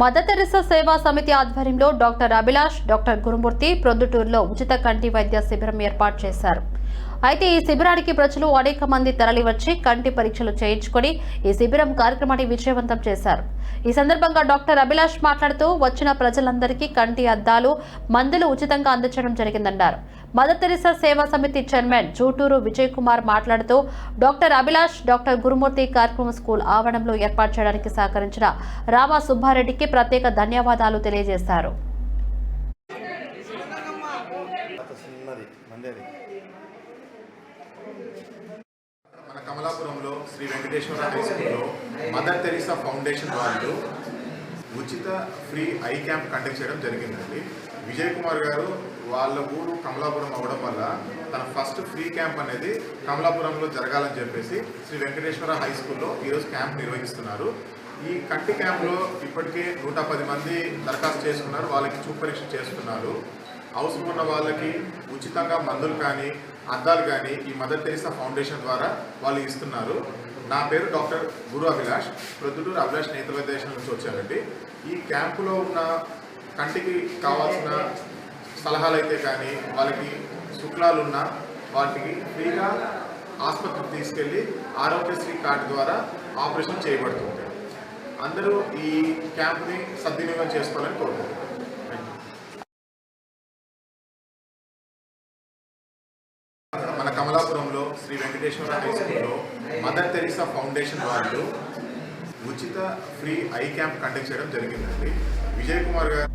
మదతెరస సేవా సమితి ఆధ్వర్యంలో డాక్టర్ అభిలాష్ డాక్టర్ గురుమూర్తి ప్రొద్దుటూరులో ఉచిత కంటి వైద్య శిబిరం ఏర్పాటు చేశారు. అయితే ఈ శిబిరానికి ప్రజలు అనేక మంది తరలివచ్చి కంటి పరీక్షలు చేయించుకొని ఈ శిబిరం కార్యక్రమాన్ని విజయవంతం చేశారు. ఈ సందర్భంగా డాక్టర్ అభిలాష్ మాట్లాడుతూ వచ్చిన ప్రజలందరికీ కంటి అద్దాలు మందులు ఉచితంగా అందించడం జరిగిందన్నారు. మదర్ తెరిసా సేవా సమితి చైర్మన్ జూటూరు విజయ్ కుమార్ మాట్లాడుతూ డాక్టర్ అభిలాష్ డాక్టర్ గురుమూర్తి కార్యక్రమం స్కూల్ ఆవరణంలో ఏర్పాటు చేయడానికి సహకరించిన రామా సుబ్బారెడ్డికి ప్రత్యేక ధన్యవాదాలు తెలియజేశారు. మన కమలాపురంలో శ్రీ వెంకటేశ్వర హై స్కూల్లో మదర్ తెరీసా ఫౌండేషన్ వాళ్ళు ఉచిత ఫ్రీ ఐ క్యాంప్ కండక్ట్ చేయడం జరిగిందండి. విజయ్ కుమార్ గారు వాళ్ళ ఊరు కమలాపురం అవ్వడం వల్ల తన ఫస్ట్ ఫ్రీ క్యాంప్ అనేది కమలాపురంలో జరగాలని చెప్పేసి శ్రీ వెంకటేశ్వర హై స్కూల్లో ఈరోజు క్యాంప్ నిర్వహిస్తున్నారు. ఈ కట్టి క్యాంప్లో ఇప్పటికే నూట పది మంది దరఖాస్తు చేసుకున్నారు వాళ్ళకి చూపరీక్ష చేస్తున్నారు. అవసరం ఉన్న వాళ్ళకి ఉచితంగా మందులు కానీ అద్దాలు కానీ ఈ మదర్ టెరిసా ఫౌండేషన్ ద్వారా వాళ్ళు ఇస్తున్నారు. నా పేరు డాక్టర్ గురు అభిలాష్ ప్రొద్దుటూరు అభిలాష్ నేతల దేశం నుంచి వచ్చానండి ఈ క్యాంపులో ఉన్న కంటికి కావాల్సిన సలహాలు అయితే కానీ వాళ్ళకి శుక్లాలు ఉన్న వాటికి ఫ్రీగా ఆసుపత్రికి తీసుకెళ్ళి ఆరోగ్యశ్రీ కార్డు ద్వారా ఆపరేషన్ చేయబడుతుంది అందరూ ఈ క్యాంప్ని సద్వినియోగం చేసుకోవాలని కోరుకుంటున్నాను మన కమలాపురంలో శ్రీ వెంకటేశ్వర హై స్కూల్లో మదర్ తెరీసా ఫౌండేషన్ వాళ్ళు ఉచిత ఫ్రీ ఐ క్యాంప్ కండక్ట్ చేయడం జరిగిందండి. విజయ్ కుమార్ గారు